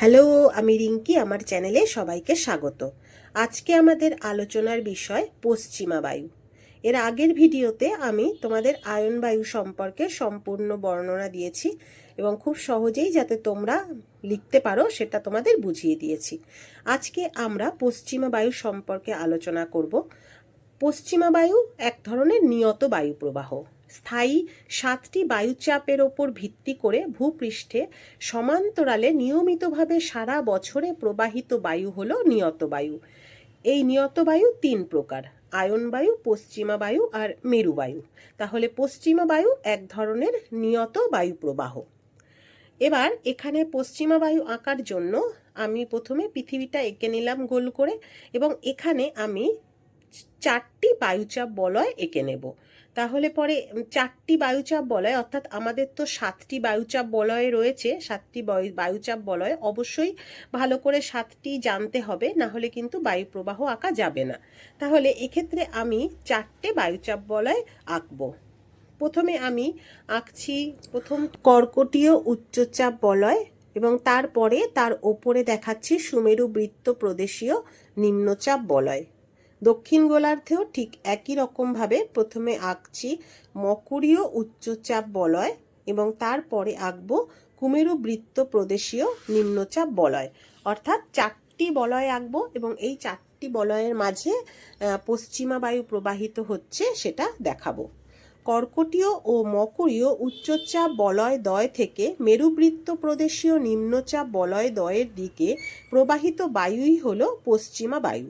Hello, আমি রিঙ্কি, আমার চ্যানেলে সবাইকে স্বাগত। আজকে আমাদের আলোচনার বিষয় পশ্চিমা বায়ু। এর আগের ভিডিওতে আমি তোমাদের আয়ন বায়ু সম্পর্কে সম্পূর্ণ বর্ণনা দিয়েছি এবং খুব সহজেই যাতে তোমরা লিখতে পারো, সেটা তোমাদের বুঝিয়ে দিয়েছি। আজকে আমরা পশ্চিমা বায়ু সম্পর্কে আলোচনা করব। পশ্চিমা বায়ু এক ধরনের নিয়ত বায়ু প্রবাহ স্থায়ী সাতটি বায়ুচাপের ওপর ভিত্তি করে ভূপৃষ্ঠে সমান্তরালে নিয়মিতভাবে সারা বছরে প্রবাহিত বায়ু হলো নিয়ত বায়ু। এই নিয়ত বায়ু তিন প্রকার, আয়ন বায়ু, পশ্চিমা বায়ু আর মেরু বায়ু। তাহলে পশ্চিমা বায়ু এক ধরনের নিয়ত বায়ু প্রবাহ। এবার এখানে পশ্চিমা বায়ু আঁকার জন্য আমি প্রথমে পৃথিবীটা এঁকে নিলাম গোল করে এবং এখানে আমি চারটি বায়ুচাপ বলয় এঁকে নেব। তাহলে পরে চারটি বায়ুচাপ বলয়, অর্থাৎ আমাদের তো সাতটি বায়ুচাপ বলয় রয়েছে, সাতটি বায়ু- বায়ুচাপ বলয়, অবশ্যই ভালো করে সাতটি জানতে হবে, না হলে কিন্তু বায়ু প্রবাহ আঁকা যাবে না। তাহলে এক্ষেত্রে আমি চারটে বায়ুচাপ বলয় আঁকবো। প্রথমে আমি আঁকছি প্রথম কর্কটীয় উচ্চচাপ বলয় এবং তারপরে তার ওপরে দেখাচ্ছি সুমেরু বৃত্ত প্রদেশীয় নিম্নচাপ বলয়। দক্ষিণ গোলার্ধেও ঠিক একই রকমভাবে প্রথমে আঁকছি মকরীয় উচ্চচাপ বলয় এবং তারপরে আঁকবো কুমেরু বৃত্ত প্রদেশীয় নিম্নচাপ বলয়। অর্থাৎ চারটি বলয় আঁকবো এবং এই চারটি বলয়ের মাঝে পশ্চিমা বায়ু প্রবাহিত হচ্ছে সেটা দেখাবো। কর্কটীয় ও মকরীয় উচ্চচাপ বলয় দয় থেকে মেরুবৃত্ত প্রদেশীয় নিম্নচাপ বলয় দয়ের দিকে প্রবাহিত বায়ুই হলো পশ্চিমা বায়ু।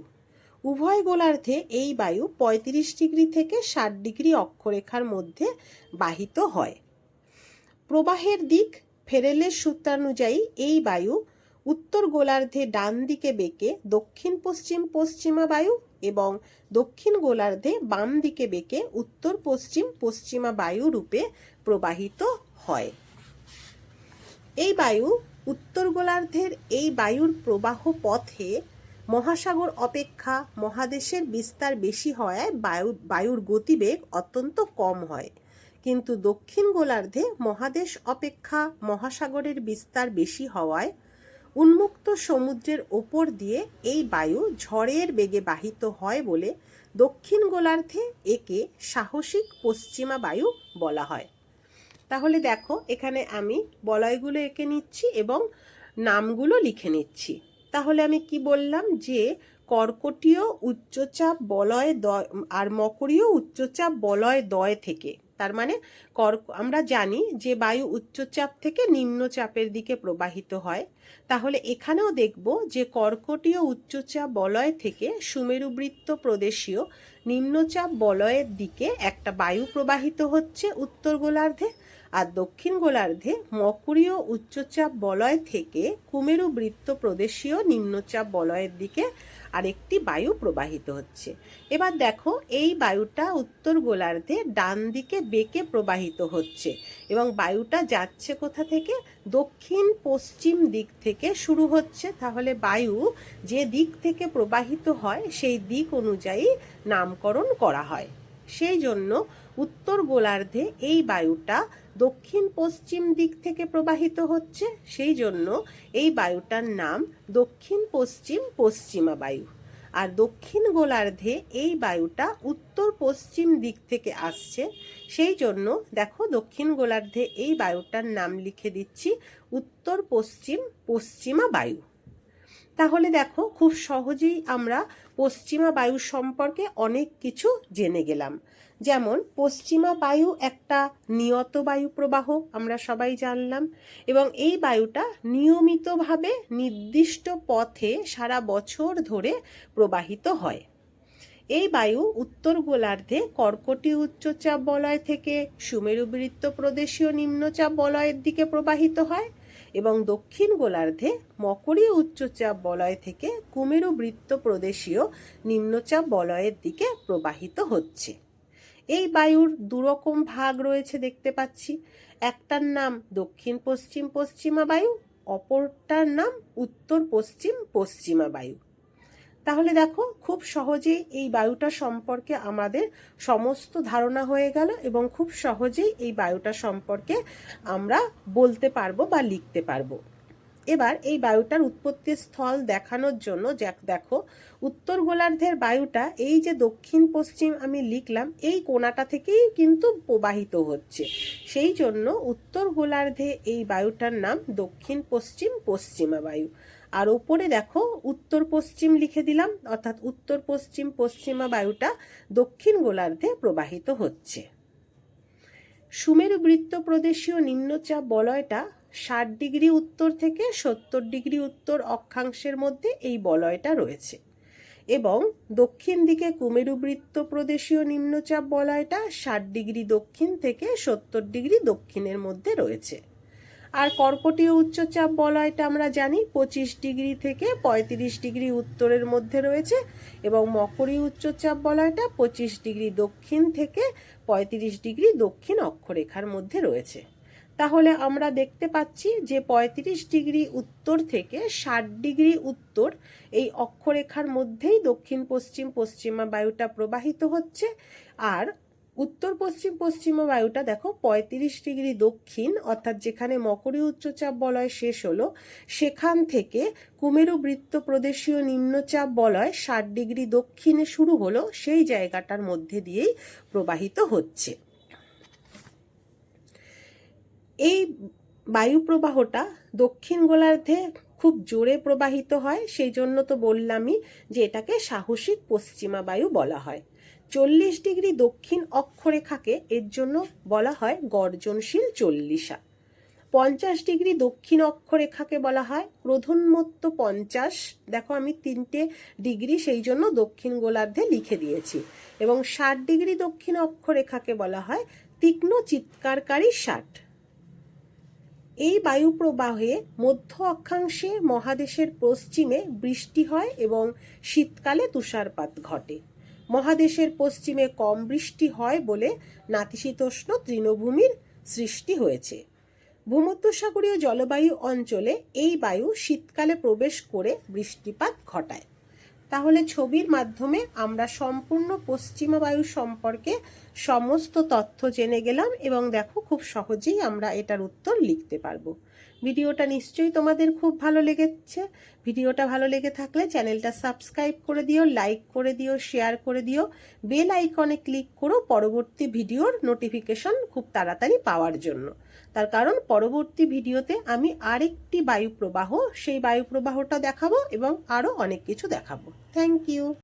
উভয় গোলার্ধে এই বায়ু পঁয়ত্রিশ ডিগ্রি থেকে ষাট ডিগ্রি অক্ষরেখার মধ্যে বাহিত হয়। প্রবাহের দিক ফেরেলের সূত্রানুযায়ী এই বায়ু উত্তর গোলার্ধে ডান দিকে বেঁকে দক্ষিণ পশ্চিম পশ্চিমা বায়ু এবং দক্ষিণ গোলার্ধে বাম দিকে বেঁকে উত্তর পশ্চিম পশ্চিমা বায়ু রূপে প্রবাহিত হয়। এই বায়ু উত্তর গোলার্ধের এই বায়ুর প্রবাহ পথে মহাসাগর অপেক্ষা মহাদেশের বিস্তার বেশি হওয়ায় বায়ু, বায়ুর গতিবেগ অত্যন্ত কম হয়। কিন্তু দক্ষিণ গোলার্ধে মহাদেশ অপেক্ষা মহাসাগরের বিস্তার বেশি হওয়ায় উন্মুক্ত সমুদ্রের ওপর দিয়ে এই বায়ু ঝড়ের বেগে বাহিত হয় বলে দক্ষিণ গোলার্ধে একে সাহসিক পশ্চিমা বায়ু বলা হয়। তাহলে দেখো, এখানে আমি বলয়গুলো এঁকে নিচ্ছি এবং নামগুলো লিখে নিচ্ছি। তাহলে আমি কি বললাম যে কর্কটীয় উচ্চচাপ বলয় দয় আর মকরীয় উচ্চচাপ বলয় দয় থেকে, তার মানে কর্ক আমরা জানি যে বায়ু উচ্চচাপ থেকে নিম্নচাপের দিকে প্রবাহিত হয়, তাহলে এখানেও দেখব যে কর্কটীয় উচ্চচাপ বলয় থেকে সুমেরুবৃত্ত প্রদেশীয় নিম্নচাপ বলয়ের দিকে একটা বায়ু প্রবাহিত হচ্ছে উত্তর গোলার্ধে আর দক্ষিণ গোলার্ধে মকরীয় উচ্চচাপ বলয় থেকে কুমেরু বৃত্ত প্রদেশীয় নিম্নচাপ বলয়ের দিকে আরেকটি বায়ু প্রবাহিত হচ্ছে। এবার দেখো, এই বায়ুটা উত্তর গোলার্ধে ডান দিকে বেঁকে প্রবাহিত হচ্ছে এবং বায়ুটা যাচ্ছে কোথা থেকে? দক্ষিণ পশ্চিম দিক থেকে শুরু হচ্ছে। তাহলে বায়ু যে দিক থেকে প্রবাহিত হয়, সেই দিক অনুযায়ী নামকরণ করা হয়। সেই জন্য উত্তর গোলার্ধে এই বায়ুটা দক্ষিণ পশ্চিম দিক থেকে প্রবাহিত হচ্ছে, সেই জন্য এই বায়ুটার নাম দক্ষিণ পশ্চিম পশ্চিমা বায়ু। আর দক্ষিণ গোলার্ধে এই বায়ুটা উত্তর পশ্চিম দিক থেকে আসছে, সেই জন্য দেখো দক্ষিণ গোলার্ধে এই বায়ুটার নাম লিখে দিচ্ছি উত্তর পশ্চিম পশ্চিমা বায়ু। তাহলে দেখো খুব সহজেই আমরা পশ্চিমা বায়ু সম্পর্কে অনেক কিছু জেনে গেলাম। যেমন পশ্চিমা বায়ু একটা নিয়ত বায়ু প্রবাহ, আমরা সবাই জানলাম, এবং এই বায়ুটা নিয়মিতভাবে নির্দিষ্ট পথে সারা বছর ধরে প্রবাহিত হয়। এই বায়ু উত্তর গোলার্ধে কর্কটী উচ্চচাপ বলয় থেকে সুমেরুবৃত্ত প্রদেশীয় নিম্নচাপ বলয়ের দিকে প্রবাহিত হয়, এবং দক্ষিণ গোলার্ধে মকরী উচ্চচাপ বলয় থেকে কুমেরু বৃত্ত প্রদেশীয় নিম্নচাপ বলয়ের দিকে প্রবাহিত হচ্ছে। এই বায়ুর দুরকম ভাগ রয়েছে দেখতে পাচ্ছি। একটার নাম দক্ষিণ পশ্চিম পশ্চিমা বায়ু, অপরটার নাম উত্তর পশ্চিম পশ্চিমা বায়ু। তাহলে দেখো, খুব সহজেই এই বায়ুটা সম্পর্কে আমাদের সমস্ত ধারণা হয়ে গেল এবং খুব সহজেই এই বায়ুটা সম্পর্কে আমরা বলতে পারব বা লিখতে পারব। এবার এই বায়ুটার উৎপত্তি স্থল দেখানোর জন্য দেখো। উত্তর গোলার্ধের বায়ুটা এই যে দক্ষিণ পশ্চিম আমি লিখলাম, এই কোণাটা থেকেই কিন্তু প্রবাহিত হচ্ছে। সেই জন্য উত্তর গোলার্ধে এই বায়ুটার নাম দক্ষিণ পশ্চিম পশ্চিমা বায়ু। আর ওপরে দেখো, উত্তর পশ্চিম লিখে দিলাম, অর্থাৎ উত্তর পশ্চিম পশ্চিমা বায়ুটা দক্ষিণ গোলার্ধে প্রবাহিত হচ্ছে। সুমেরু বৃত্ত প্রদেশীয় নিম্নচাপ বলয়টা ষাট ডিগ্রি উত্তর থেকে সত্তর ডিগ্রি উত্তর অক্ষাংশের মধ্যে এই বলয়টা রয়েছে এবং দক্ষিণ দিকে কুমেরু বৃত্ত প্রদেশীয় নিম্নচাপ বলয়টা ষাট ডিগ্রি দক্ষিণ থেকে সত্তর ডিগ্রি দক্ষিণের মধ্যে রয়েছে। আর কর্কটীয় উচ্চচাপ বলয়টা আমরা জানি পঁচিশ ডিগ্রি থেকে পঁয়ত্রিশ ডিগ্রি উত্তরের মধ্যে রয়েছে এবং মকরী উচ্চচাপ বলয়টা পঁচিশ ডিগ্রি দক্ষিণ থেকে পঁয়ত্রিশ ডিগ্রি দক্ষিণ অক্ষরেখার মধ্যে রয়েছে। তাহলে আমরা দেখতে পাচ্ছি যে পঁয়ত্রিশ ডিগ্রি উত্তর থেকে ষাট ডিগ্রি উত্তর এই অক্ষরেখার মধ্যেই দক্ষিণ, পশ্চিম, পশ্চিমা বায়ুটা প্রবাহিত হচ্ছে। আর উত্তর, পশ্চিম, পশ্চিমা বায়ুটা দেখো পঁয়ত্রিশ ডিগ্রি দক্ষিণ, অর্থাৎ যেখানে মকরী উচ্চচাপ বলয় শেষ হলো, সেখান থেকে কুমেরু বৃত্ত প্রদেশীয় নিম্নচাপ বলয় ষাট ডিগ্রি দক্ষিণে শুরু হলো, সেই জায়গাটার মধ্যে দিয়েই প্রবাহিত হচ্ছে। এই বায়ু প্রবাহটা দক্ষিণ গোলার্ধে খুব জোরে প্রবাহিত হয়, সেই জন্য তো বললামই যে এটাকে সাহসিক পশ্চিমা বায়ু বলা হয়। চল্লিশ ডিগ্রি দক্ষিণ অক্ষরেখাকে এর জন্য বলা হয় গর্জনশীল চল্লিশা। পঞ্চাশ ডিগ্রি দক্ষিণ অক্ষরেখাকে বলা হয় প্রধানমত্ব পঞ্চাশ। দেখো আমি তিনটে ডিগ্রি সেই জন্য দক্ষিণ গোলার্ধে লিখে দিয়েছি। এবং ষাট ডিগ্রি দক্ষিণ অক্ষরেখাকে বলা হয় তীক্ষ্ণ চিৎকারকারী ষাট। এই বায়ু প্রবাহে মধ্য অক্ষাংশে মহাদেশের পশ্চিমে বৃষ্টি হয় এবং শীতকালে তুষারপাত ঘটে। মহাদেশের পশ্চিমে কম বৃষ্টি হয় বলে নাতিশীতোষ্ণ তৃণভূমির সৃষ্টি হয়েছে। ভূমধ্যসাগরীয় জলবায়ু অঞ্চলে এই বায়ু শীতকালে প্রবেশ করে বৃষ্টিপাত ঘটায়। তাহলে ছবির মাধ্যমে আমরা সম্পূর্ণ পশ্চিমা বায়ু সম্পর্কে সমস্ত তথ্য জেনে গেলাম এবং দেখো খুব সহজেই আমরা এটার উত্তর লিখতে পারব। ভিডিওটা নিশ্চয়ই তোমাদের খুব ভালো লেগেছে। ভিডিওটা ভালো লেগে থাকলে চ্যানেলটা সাবস্ক্রাইব করে দিও, লাইক করে দিও, শেয়ার করে দিও। বেল আইকনে ক্লিক করো পরবর্তী ভিডিওর নোটিফিকেশন খুব তাড়াতাড়ি পাওয়ার জন্য। তার কারণ পরবর্তী ভিডিওতে আমি আরেকটি বায়ুপ্রবাহ, সেই বায়ুপ্রবাহটা দেখাবো এবং আরও অনেক কিছু দেখাবো। Thank you.